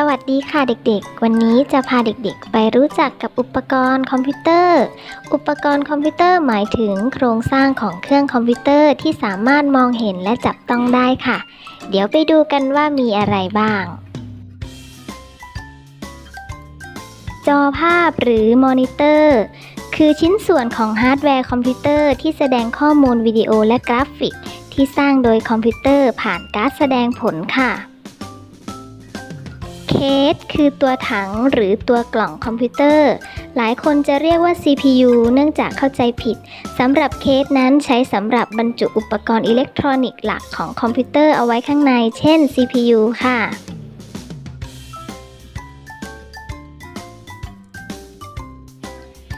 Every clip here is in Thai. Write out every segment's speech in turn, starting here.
สวัสดีค่ะเด็กๆ วันนี้จะพาเด็กๆ ไปรู้จักกับอุปกรณ์คอมพิวเตอร์ อุปกรณ์คอมพิวเตอร์หมายถึงโครงสร้างของเครื่องคอมพิวเตอร์ที่สามารถมองเห็นและจับต้องได้ค่ะ เดี๋ยวไปดูกันว่ามีอะไรบ้าง จอภาพหรือมอนิเตอร์ คือชิ้นส่วนของฮาร์ดแวร์คอมพิวเตอร์ที่แสดงข้อมูลวิดีโอและกราฟิก ที่สร้างโดยคอมพิวเตอร์ผ่านการ์ดแสดงผลค่ะ เคสคือตัวถังหรือตัวกล่องคอมพิวเตอร์ หลายคนจะเรียกว่า CPU เนื่องจากเข้าใจผิดสำหรับเคสนั้นใช้สำหรับบรรจุอุปกรณ์อิเล็กทรอนิกส์หลักของคอมพิวเตอร์เอาไว้ข้างใน เช่น CPU ค่ะ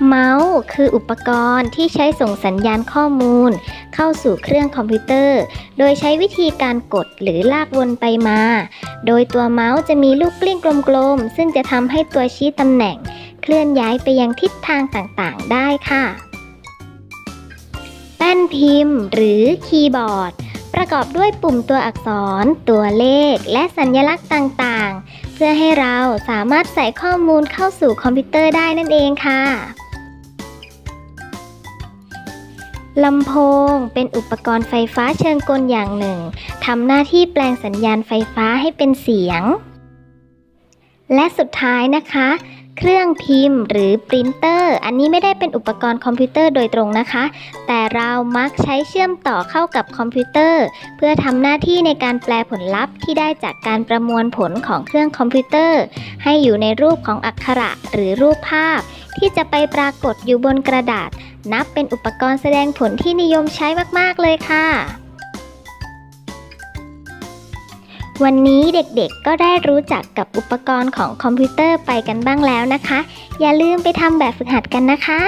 เมาส์คืออุปกรณ์ที่ใช้ส่งสัญญาณข้อมูล เข้าสู่เครื่องคอมพิวเตอร์ โดยใช้วิธีการกดหรือลากวนไปมา โดยตัวเมาส์จะมีลูกกลิ้งกลมๆ ซึ่งจะทำให้ตัวชี้ตำแหน่ง เคลื่อนย้ายไปยังทิศทางต่างๆ ได้ค่ะ แป้นพิมพ์ หรือคีย์บอร์ด ประกอบด้วยปุ่มตัวอักษร ตัวเลข และสัญลักษณ์ต่างๆ เพื่อให้เราสามารถใส่ข้อมูลเข้าสู่คอมพิวเตอร์ได้นั่นเองค่ะ ลำโพงเป็นอุปกรณ์ไฟฟ้าเชิงกลอย่างหนึ่งทำหน้าที่แปลงสัญญาณไฟฟ้าให้เป็นเสียง และสุดท้ายนะคะ เครื่องพิมพ์หรือปรินเตอร์ อันนี้ไม่ได้เป็นอุปกรณ์คอมพิวเตอร์โดยตรงนะคะ แต่เรามักใช้เชื่อมต่อเข้ากับคอมพิวเตอร์ เพื่อทำหน้าที่ในการแปลผลลัพธ์ที่ได้จากการประมวลผลของเครื่องคอมพิวเตอร์ ให้อยู่ในรูปของอักขระหรือรูปภาพ ที่จะไปปรากฏอยู่บนกระดาษ นับเป็นอุปกรณ์แสดงผลที่นิยมใช้มากๆเลยค่ะ วันนี้เด็กๆก็ได้รู้จักกับอุปกรณ์ของคอมพิวเตอร์ไปกันบ้างแล้วนะคะ อย่าลืมไปทำแบบฝึกหัดกันนะคะ